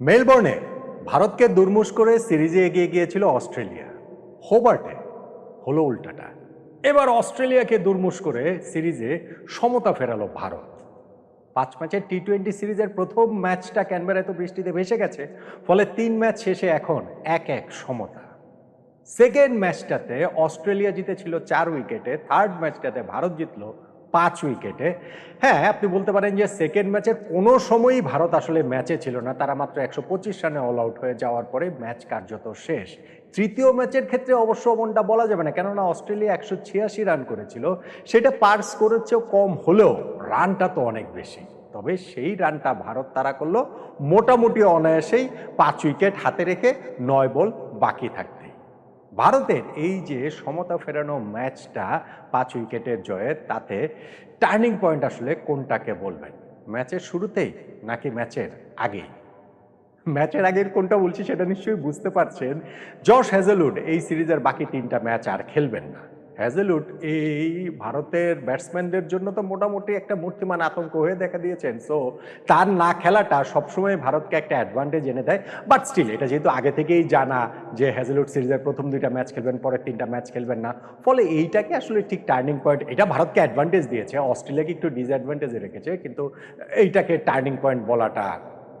মেলবোর্নে ভারতকে দুর্মুষ করে সিরিজে এগিয়ে গিয়েছিল অস্ট্রেলিয়া। হোবার্টে হলো উল্টাটা। এবার অস্ট্রেলিয়াকে দুর্মুষ করে সিরিজে সমতা ফেরালো ভারত। পাঁচ ম্যাচের টি টোয়েন্টি সিরিজের প্রথম ম্যাচটা ক্যানবেরায় তো বৃষ্টিতে ভেসে গেছে, ফলে তিন ম্যাচ শেষে এখন এক এক সমতা। সেকেন্ড ম্যাচটাতে অস্ট্রেলিয়া জিতেছিল চার উইকেটে, থার্ড ম্যাচটাতে ভারত জিতলো পাঁচ উইকেটে। হ্যাঁ আপনি বলতে পারেন যে সেকেন্ড ম্যাচের কোনো সময়ই ভারত আসলে ম্যাচে ছিল না। তারা মাত্র একশো পঁচিশ রানে অল আউট হয়ে যাওয়ার পরে ম্যাচ কার্যত শেষ। তৃতীয় ম্যাচের ক্ষেত্রে অবশ্য মনটা বলা যাবে না, কেননা অস্ট্রেলিয়া একশো ছিয়াশি রান করেছিল। সেটা পার স্কোরের চেয়েও কম হলেও রানটা তো অনেক বেশি। তবে সেই রানটা ভারত তারা করল। মোটামুটি অনায়াসেই পাঁচ উইকেট হাতে রেখে নয় বল বাকি থাকতেই ভারতের এই যে সমতা ফেরানো ম্যাচটা পাঁচ উইকেটের জয়ে, তাতে টার্নিং পয়েন্ট আসলে কোনটাকে বলবেন? ম্যাচের শুরুতেই নাকি ম্যাচের আগেই? ম্যাচের আগের কোনটা বলছি সেটা নিশ্চয়ই বুঝতে পারছেন। জশ হ্যাজেলউড এই সিরিজের বাকি তিনটা ম্যাচ আর খেলবেন না। হ্যাজেলুড এই ভারতের ব্যাটসম্যানদের জন্য তো মোটামুটি একটা মূর্তিমান আতঙ্ক হয়ে দেখা দিয়েছেন। সো তার না খেলাটা সবসময় ভারতকে একটা অ্যাডভান্টেজ এনে দেয়। বাট স্টিল এটা যেহেতু আগে থেকেই জানা যে হ্যাজেলুট সিরিজের প্রথম দুইটা ম্যাচ খেলবেন, পরের তিনটা ম্যাচ খেলবেন না। ফলে এইটাকে আসলে ঠিক টার্নিং পয়েন্ট এটা ভারতকে অ্যাডভান্টেজ দিয়েছে। অস্ট্রেলিয়াকে একটু ডিসঅ্যাডভান্টেজে রেখেছে, কিন্তু এইটাকে টার্নিং পয়েন্ট বলাটা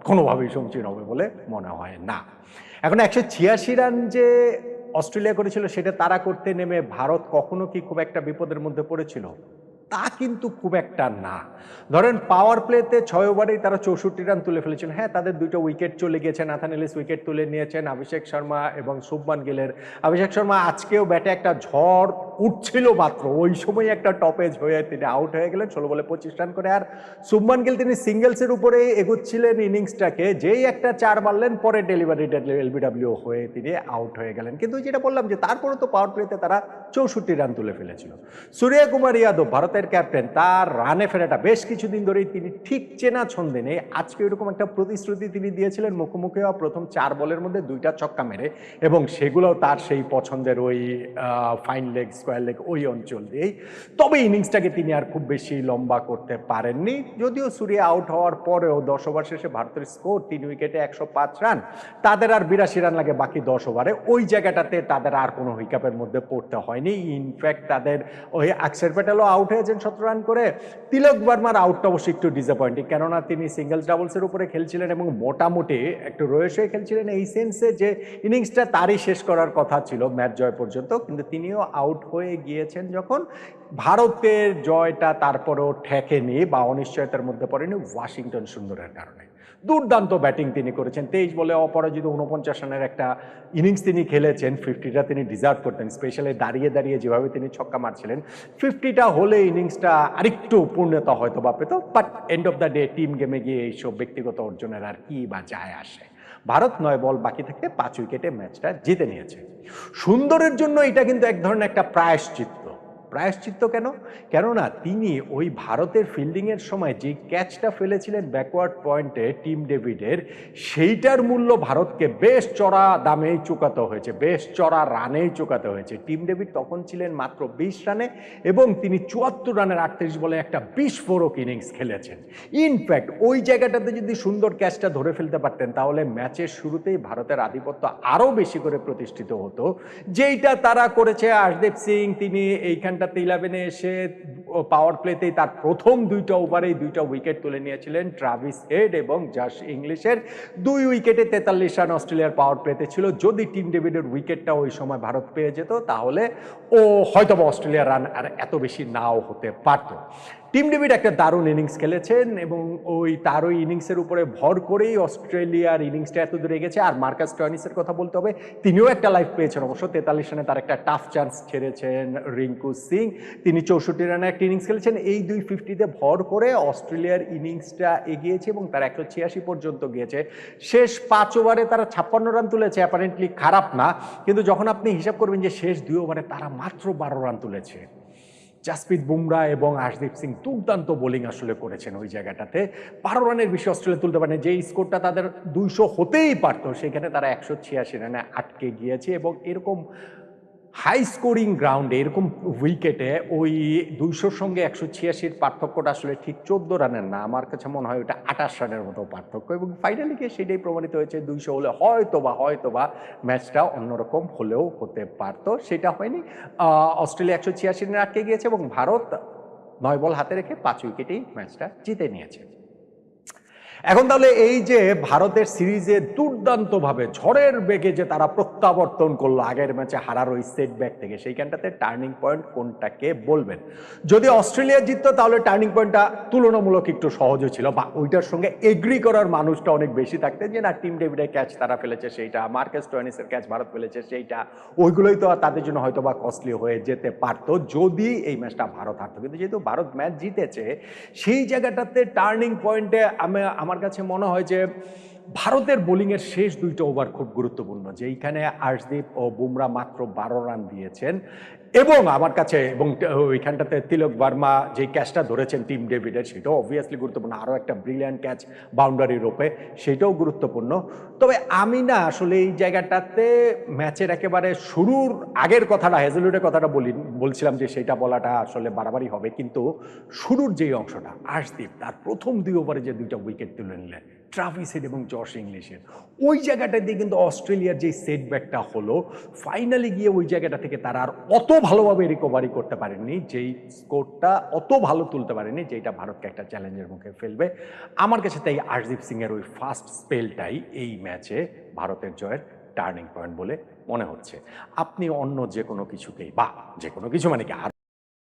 কোনোভাবেই সমীচীন হবে বলে মনে হয় না। এখন একশো ছিয়াশি রান যে অস্ট্রেলিয়া করেছিল, সেটা তারা করতে নেমে ভারত কখনো কি খুব একটা বিপদের মধ্যে পড়েছিল? তা কিন্তু খুব একটা না। ধরেন পাওয়ার প্লেতে ছয় ওভারেই তারা চৌষট্টি রান তুলে ফেলেছেন হ্যাঁ তাদের দুটো উইকেট চলে গিয়েছে। নাথান এলিস উইকেট তুলে নিয়েছেন অভিষেক শর্মা এবং শুভমান গেলের অভিষেক শর্মা আজকেও ব্যাটে একটা ঝড় উঠছিল মাত্র। ওই সময় একটা টপেজ হয়ে তিনি আউট হয়ে গেলেন, ষোলো বলে পঁচিশ রান করে। আর শুভমান গিল তিনি সিঙ্গেলসের উপরে এগোচ্ছিলেন ইনিংসটাকে যেই একটা চার মারলেন, পরে ডেলিভারি এলবিডাব্লিউ হয়ে তিনি আউট হয়ে গেলেন। কিন্তু যেটা বললাম যে তারপরে তো পাওয়ার প্লেতে তারা চৌষট্টি রান তুলে ফেলেছিল। সূর্য কুমার ইয়াদব ভারতের ক্যাপ্টেন তার রানে ফেরাটা বেশ কিছুদিন ধরেই তিনি ঠিক চেনা ছন্দে নেই আজকে এরকম একটা প্রতিশ্রুতি তিনি দিয়েছিলেন মুখোমুখি হওয়া প্রথম চার বলের মধ্যে দুইটা ছক্কা মেরে। এবং সেগুলোও তার সেই পছন্দের ওই ফাইন লেগ স্কোয়ার লেগ ওই অঞ্চল দিয়েই। তবে ইনিংসটাকে তিনি আর খুব বেশি লম্বা করতে পারেননি। যদিও সূর্য আউট হওয়ার পরেও দশ ওভার শেষে ভারতের স্কোর তিন উইকেটে একশো পাঁচ রান তাদের আর বিরাশি রান লাগে বাকি দশ ওভারে। ওই জায়গাটাতে তাদের আর কোনো হুইকাপের মধ্যে পড়তে হয়নি। ইনফ্যাক্ট তাদের ওই আকসের প্যাটেলও আউট হয়েছেন সতেরো রান করে। তিলক বর্মার আউটটা অবশ্যই একটু ডিসঅ্যাপয়েন্টিং কেননা তিনি সিঙ্গেলস ডাবলসের উপরে খেলছিলেন এবং মোটামুটি একটু রয়েস হয়ে খেলছিলেন এই সেন্সে যে ইনিংসটা তারই শেষ করার কথা ছিল ম্যাচ জয় পর্যন্ত। কিন্তু তিনিও আউট হয়ে গিয়েছেন যখন ভারতের জয়টা তারপরেও ঠেকেনি বা অনিশ্চয়তার মধ্যে পড়েনি ওয়াশিংটন সুন্দরের কারণে। দুর্দান্ত ব্যাটিং তিনি করেছেন। তেইশ বলে অপরাজিত উনপঞ্চাশ রানের একটা ইনিংস তিনি খেলেছেন। ফিফটিটা তিনি ডিজার্ভ করতেন। স্পেশালি দাঁড়িয়ে দাঁড়িয়ে যেভাবে তিনি ছক্কা মারছিলেন, ফিফটিটা হলে ইনিংসটা আরেকটু পূর্ণতা হয়তো বা পেত, but end of the day team গেমে গিয়ে এইসব ব্যক্তিগত অর্জনের আর কি বা যায় আসে। ভারত নয় বল বাকি থেকে পাঁচ উইকেটে ম্যাচটা জিতে নিয়েছে। সুন্দরের জন্য এটা কিন্তু এক ধরনের একটা প্রায়শ্চিত্ত। প্রায়শ্চিত্ত কেন? কেননা তিনি ওই ভারতের ফিল্ডিংয়ের সময় যে ক্যাচটা ফেলেছিলেন ব্যাকওয়ার্ড পয়েন্টে টিম ডেভিডের সেইটার মূল্য ভারতকে বেশ চড়া দামেই চুকাতে হয়েছে, বেশ চড়া রানেই চুকাতে হয়েছে। টিম ডেভিড তখন ছিলেন মাত্র বিশ রানে এবং তিনি চুয়াত্তর রানের আটত্রিশ বলে একটা বিস্ফোরক ইনিংস খেলেছেন। ইনফ্যাক্ট ওই জায়গাটাতে যদি সুন্দর ক্যাচটা ধরে ফেলতে পারতেন, তাহলে ম্যাচের শুরুতেই ভারতের আধিপত্য আরও বেশি করে প্রতিষ্ঠিত হতো। যেইটা তারা করেছে, আশদীপ সিং, তিনি এইখানটাতে ইলেভেনে এসে পাওয়ার প্লেতেই তার প্রথম দুইটা ওভারেই দুইটা উইকেট তুলে নিয়েছিলেন ট্রাভিস হেড এবং জাস ইংলিশের দুই উইকেটে তেতাল্লিশ রান অস্ট্রেলিয়ার পাওয়ার প্লেতে ছিল। যদি টিম ডেভিডের উইকেটটা ওই সময় ভারত পেয়ে যেত, তাহলে ও হয়তো অস্ট্রেলিয়ার রান আর এত বেশি নাও হতে পারত। টিম ডেভিড একটা দারুণ ইনিংস খেলেছেন এবং ওই তার ওই ইনিংসের উপরে ভর করেই অস্ট্রেলিয়ার ইনিংসটা এত দূরে গেছে। আর মার্কাস টয়নিসের কথা বলতে হবে, তিনিও একটা লাইফ পেয়েছেন। অবশ্য তেতাল্লিশ রানে তার একটা টাফ চান্স ছেড়েছেন রিঙ্কু সিং। তিনি চৌষট্টি রানে একটা ইনিংস খেলেছেন। এই দুই ফিফটিতে ভর করে অস্ট্রেলিয়ার ইনিংসটা এগিয়েছে এবং তার একশো ছিয়াশি পর্যন্ত গিয়েছে। শেষ পাঁচ ওভারে তারা ছাপ্পান্ন রান তুলেছে অ্যাপারেন্টলি খারাপ না। কিন্তু যখন আপনি হিসাব করবেন যে শেষ দুই ওভারে তারা মাত্র বারো রান তুলেছে। জাসপ্রীত বুমরা এবং আশদীপ সিং দুর্দান্ত বোলিং আসলে করেছেন ওই জায়গাটাতে। বারো রানের বেশি অস্ট্রেলিয়া তুলতে পারেন, যে স্কোরটা তাদের দুইশো হতেই পারত, সেখানে তারা একশো ছিয়াশি রানে আটকে গিয়েছে এবং এরকম হাই স্কোরিং গ্রাউন্ডে এরকম উইকেটে ওই দুইশোর সঙ্গে একশো ছিয়াশির পার্থক্যটা আসলে ঠিক চোদ্দ রানের না। আমার কাছে মনে হয় ওটা আঠাশ রানের মতো পার্থক্য। এবং ফাইনালি গিয়ে সেটাই প্রমাণিত হয়েছে, দুইশো হলে হয়তো বা হয়তো বা ম্যাচটা অন্যরকম হলেও হতে পারতো। সেটা হয়নি। অস্ট্রেলিয়া একশো ছিয়াশি রানে আটকে গিয়েছে এবং ভারত নয় বল হাতে রেখে পাঁচ উইকেটেই ম্যাচটা জিতে নিয়েছে। এখন তাহলে এই যে ভারতের সিরিজে দুর্দান্তভাবে ঝড়ের বেগে যে তারা প্রত্যাবর্তন করল, আগের ম্যাচে হারার ওই সেট ব্যাক থেকে, সেইখানটাতে টার্নিং পয়েন্ট কোনটাকে বলবেন? যদি অস্ট্রেলিয়া জিততো, তাহলে টার্নিং পয়েন্টটা তুলনামূলক একটু সহজও ছিল, বা ওইটার সঙ্গে এগ্রি করার মানুষটা অনেক বেশি থাকতে, যে না টিম ডেভিডের ক্যাচ তারা ফেলেছে সেইটা মার্কেস টোয়েনিসের ক্যাচ ভারত ফেলেছে সেইটা, ওইগুলোই তো তাদের জন্য হয়তো বা কস্টলি হয়ে যেতে পারতো, যদি এই ম্যাচটা ভারত হারতো। কিন্তু যেহেতু ভারত ম্যাচ জিতেছে, সেই জায়গাটাতে টার্নিং পয়েন্টে আমি আমার কাছে মনে হয় যে ভারতের বোলিংয়ের শেষ দুইটা ওভার খুব গুরুত্বপূর্ণ যেইখানে আর্শদীপ ও বুমরা মাত্র বারো রান দিয়েছেন। এবং আমার কাছে, এবং ওইখানটাতে তিলক বার্মা যে ক্যাচটা ধরেছেন টিম ডেভিডের সেটাও অবভিয়াসলি গুরুত্বপূর্ণ। আরও একটা ব্রিলিয়ান্ট ক্যাচ বাউন্ডারির রূপে সেটাও গুরুত্বপূর্ণ। তবে আমি না আসলে এই জায়গাটাতে ম্যাচের একেবারে শুরুর আগের কথাটা হেজেলুডের কথাটা বলি, বলছিলাম যে সেটা বলাটা আসলে বাড়াবাড়ি হবে। কিন্তু শুরুর যেই অংশটা, আর্শদীপ, তার প্রথম দুই ওভারে যে দুইটা উইকেট তুলে নিলেন ট্রাভিস হেড এবং জশ ইংলিশের ওই জায়গাটা দিয়ে কিন্তু অস্ট্রেলিয়ার যে সেটব্যাকটা হলো ফাইনালি গিয়ে ওই জায়গাটা থেকে তারা আর অত ভালোভাবে রিকভারি করতে পারেননি, যেই স্কোরটা অত ভালো তুলতে পারেনি যেটা ভারতকে একটা চ্যালেঞ্জের মুখে ফেলবে। আমার কাছে তাই আরদীপ সিং এর ওই ফার্স্ট স্পেলটাই এই ম্যাচে ভারতের জয়ের টার্নিং পয়েন্ট বলে মনে হচ্ছে। আপনি অন্য যে কোনো কিছুকেই বা যে কোনো কিছু মানে কি আর